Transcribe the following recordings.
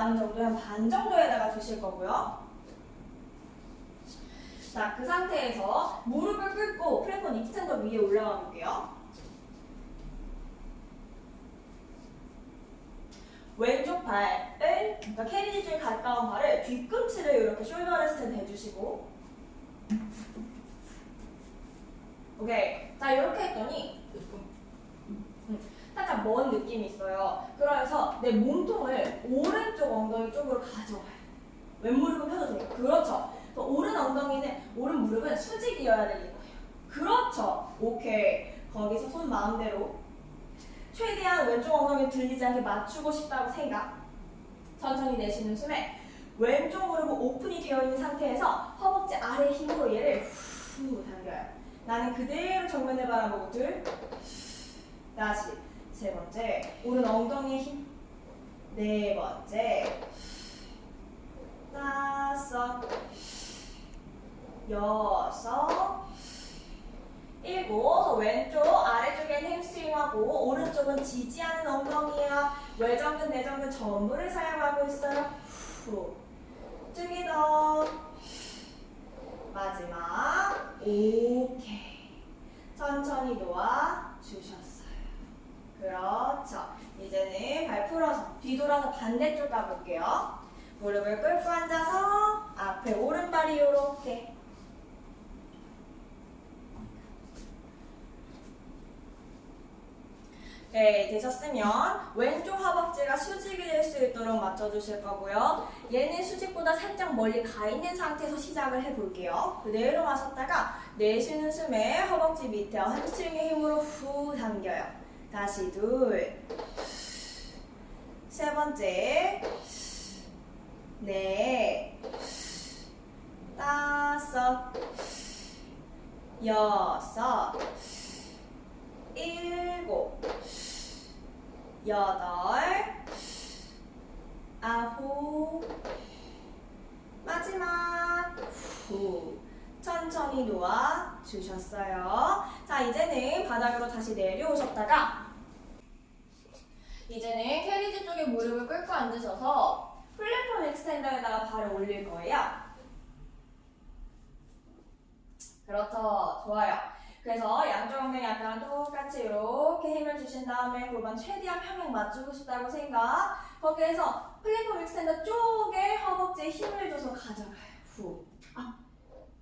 나눈 정도의 한 반 정도에다가 두실 거고요. 자, 그 상태에서 무릎을 꿇고 플랫폼 익스텐더 위에 올라가 볼게요. 왼쪽 발을, 그러니까 캐리지 쪽에 가까운 발을 뒤꿈치를 이렇게 숄더 레스트에 대주시고 오케이. 자, 이렇게 했더니 음, 약간 먼 느낌이 있어요. 그래서 내 몸통을 오른쪽 엉덩이 쪽으로 가져와요. 왼무릎은 펴도 돼요. 그렇죠. 오른 엉덩이는, 오른 무릎은 수직이어야 되는 거예요. 그렇죠. 오케이. 거기서 손 마음대로 최대한 왼쪽 엉덩이 들리지 않게 맞추고 싶다고 생각. 천천히 내쉬는 숨에 왼쪽 무릎은 오픈이 되어 있는 상태에서 허벅지 아래 힘으로 얘를 후 당겨요. 나는 그대로 정면을 바라보고 둘. 다시 세 번째 오른 엉덩이에 힘. 네 번째. 다섯 여섯 일곱. 왼쪽 아래쪽엔 햄스트링하고 오른쪽은 지지하는 엉덩이야 외전근 내전근 전부를 사용하고 있어요. 후. 투기더. 마지막. 오케이. 천천히 놓아 주셨어요 그렇죠 이제는 발 풀어서 뒤돌아서 반대쪽 가볼게요 무릎을 꿇고 앉아서 앞에 오른발이 이렇게 네, 되셨으면 왼쪽 허벅지가 수직이 될 수 있도록 맞춰주실 거고요. 얘는 수직보다 살짝 멀리 가 있는 상태에서 시작을 해볼게요. 그대로 마셨다가 내쉬는 숨에 허벅지 밑에 hamstring의 힘으로 후 당겨요. 다시 둘, 세 번째, 넷, 다섯, 여섯, 일곱, 여덟, 아홉, 마지막. 후. 천천히 놓아 주셨어요. 자 이제는 바닥으로 다시 내려오셨다가 이제는 캐리지 쪽에 무릎을 꿇고 앉으셔서 플랫폼 익스텐더에다가 발을 올릴 거예요. 그렇죠. 좋아요. 그래서 양쪽 엉덩이 아까랑 똑같이 이렇게 힘을 주신 다음에 골반 최대한 평행 맞추고 싶다고 생각. 거기에서 플랫폼 익스텐더 쪽에 허벅지에 힘을 줘서 가져가요. 후. 아.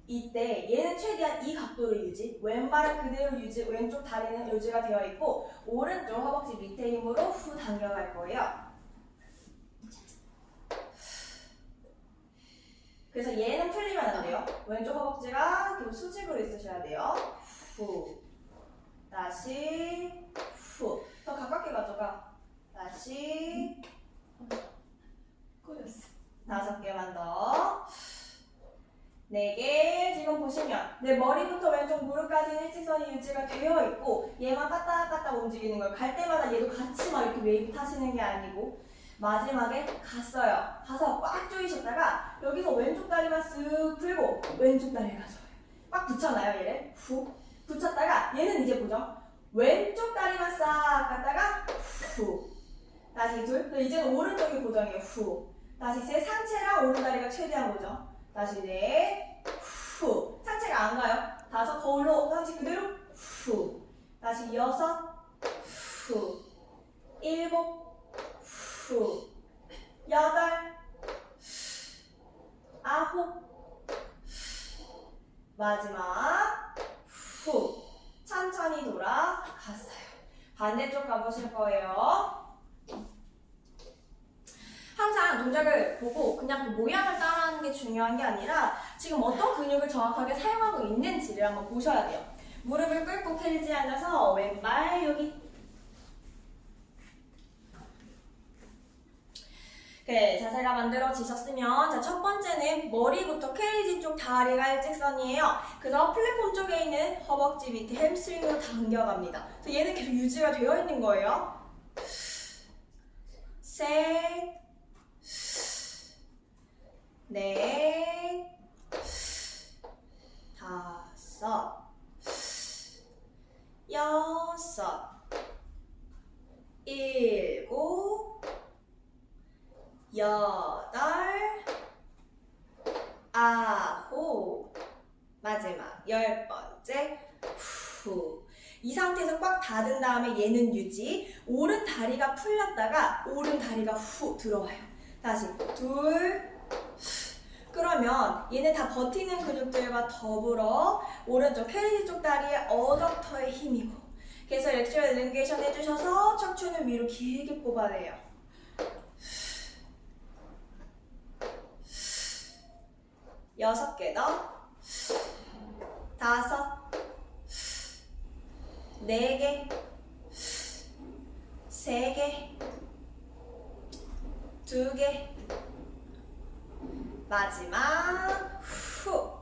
이때 얘는 최대한 이 각도를 유지, 왼발은 그대로 유지, 왼쪽 다리는 유지가 되어 있고 오른쪽 허벅지 밑에 힘으로 후 당겨갈 거예요. 그래서 얘는 풀리면 안 돼요. 왼쪽 허벅지가 계속 수직으로 있으셔야 돼요. 후. 다시 후. 더 가깝게 가져가. 다시 꼬였어. 다섯 개만 더. 네 개. 지금 보시면 내 머리부터 왼쪽 무릎까지 일직선이 유지가 되어 있고 얘만 까딱까딱 움직이는 거예요. 갈 때마다 얘도 같이 막 이렇게 웨이브 타시는 게 아니고 마지막에 갔어요. 가서 꽉 조이셨다가 여기서 왼쪽 다리만 쓱 풀고 왼쪽 다리를 가져와요. 꽉 붙여놔요 얘를. 후. 붙였다가 얘는 이제 보죠. 왼쪽 다리만 싹 갔다가 후. 다시 둘. 이제는 오른쪽이 고정이에요. 후. 다시 세. 상체랑 오른 다리가 최대한 고정. 다시 넷. 후. 상체 그대로. 후. 다시 여섯. 후. 일곱. 후. 여덟. 아홉. 마지막. 후. 천천히 돌아갔어요. 반대쪽 가보실 거예요. 항상 동작을 보고 그냥 그 모양을 따라하는 게 중요한 게 아니라 지금 어떤 근육을 정확하게 사용하고 있는지를 한번 보셔야 돼요. 무릎을 꿇고 캐리지에 앉아서 왼발 여기 그래 자세가 만들어지셨으면 자 첫 번째는 머리부터 케이지 쪽 다리가 일직선이에요. 그래서 플랫폼 쪽에 있는 허벅지 밑에 햄스트링으로 당겨갑니다. 그래서 얘는 계속 유지가 되어 있는 거예요. 셋, 넷, 다섯, 여섯, 일곱, 여덟, 아홉, 마지막 열 번째, 후. 이 상태에서 꽉 닫은 다음에 얘는 유지. 오른 다리가 풀렸다가 오른 다리가 후 들어와요. 다시 둘. 그러면 얘네 다 버티는 근육들과 더불어 오른쪽 페리지 쪽 다리의 어덕터의 힘이고 그래서 렉처 엘링게이션 해주셔서 척추는 위로 길게 뽑아내요. 여섯 개 더. 다섯. 네 개. 세 개. 두 개. 마지막 후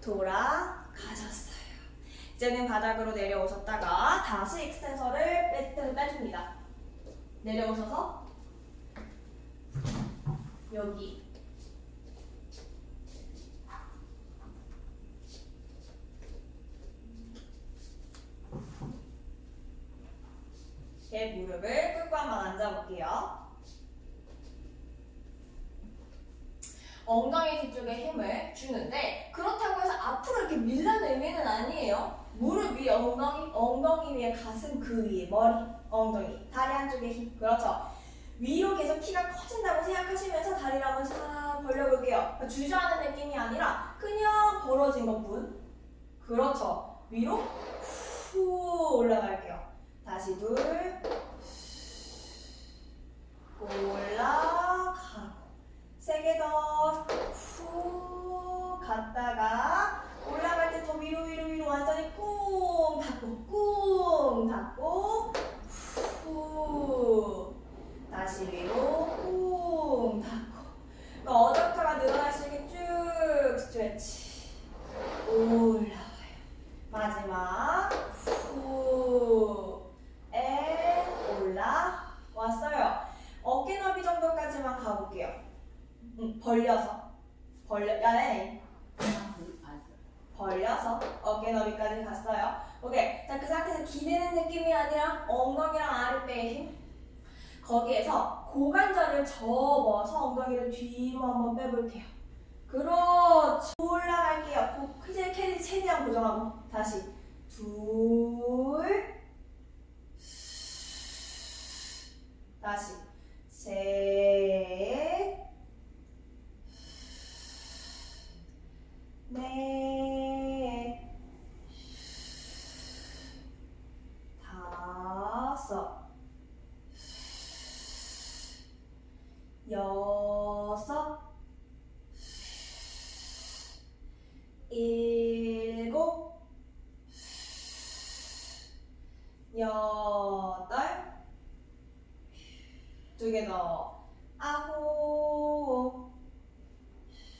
돌아가셨어요. 이제는 바닥으로 내려오셨다가 다시 익스텐서를 매트를 빼줍니다. 내려오셔서 여기 제 무릎을 꿇고 한번 앉아볼게요. 엉덩이 뒤쪽에 힘을 주는데 그렇다고 해서 앞으로 이렇게 밀라는 의미는 아니에요. 무릎 위에 엉덩이, 엉덩이 위에 가슴 그 위에 머리, 엉덩이, 다리 한쪽에 힘. 그렇죠. 위로 계속 키가 커진다고 생각하시면서 다리를 한번 싹 벌려볼게요. 그러니까 주저하는 느낌이 아니라 그냥 벌어진 것뿐. 그렇죠. 위로 후 올라갈게요. 다시 둘. 올라가고. 세 개 더. 후. 갔다가 올라갈 때 더 위로 위로 위로 완전히 꾹 닫고 꾹 닫고. 후. 다시 위로 꾹 닫고. 그러니까 어적타가 늘어날 수 있게 쭉 스트레치. 올라와요 마지막 후 에, 올라왔어요 어깨 너비 정도까지만 가볼게요 음, 벌려서 벌려 야네 벌려서 어깨 너비까지 갔어요. 오케이. 자, 그 상태에서 기대는 느낌이 아니라 엉덩이랑 아랫배의 힘. 거기에서 고관절을 접어서 엉덩이를 뒤로 한번 빼볼게요. 그렇지. 올라갈게요. 고, 크게 캐리 최대한 고정하고. 다시. 둘. 다시. 셋. 넷, 다섯, 여섯, 일곱, 여덟, 두 개 더, 아홉,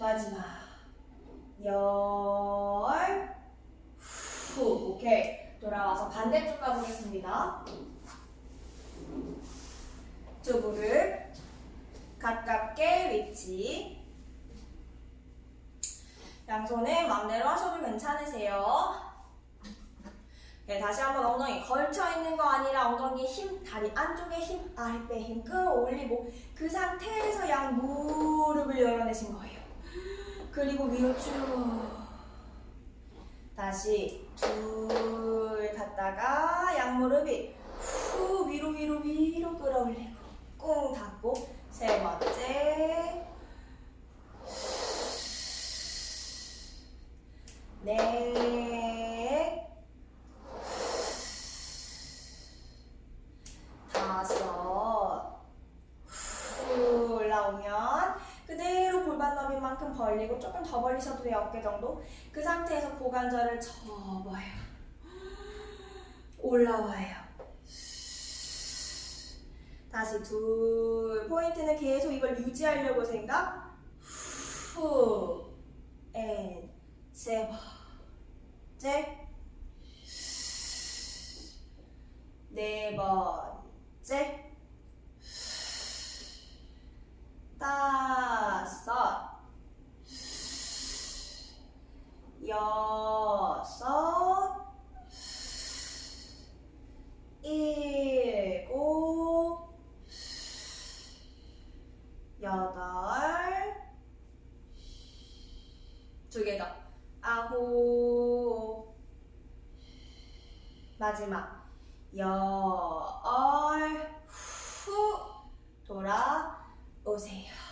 마지막. 열, 후, 돌아와서 반대쪽 가보겠습니다. 두 무릎 가깝게 위치. 양손에 마음대로 하셔도 괜찮으세요. 네, 다시 한번 엉덩이 걸쳐 있는 거 아니라 엉덩이 힘, 다리 안쪽에 힘, 아랫배 힘 끌어올리고 그 상태에서 양 무릎을 열어내신 거예요. 그리고 위로 쭉 다시 둘 닫다가 양무릎이 후 위로 위로 위로 끌어올리고 꽁 닫고 세 번째 넷 다섯 후 올라오면 그대로 골반 너비만큼 벌리고 조금 더 돼요 어깨 정도? 그 상태에서 고관절을 접어요. 올라와요. 다시 둘 포인트는 계속 이걸 유지하려고 생각? 후앤세 번째. 네 번째 마지막 여얼 후 돌아오세요.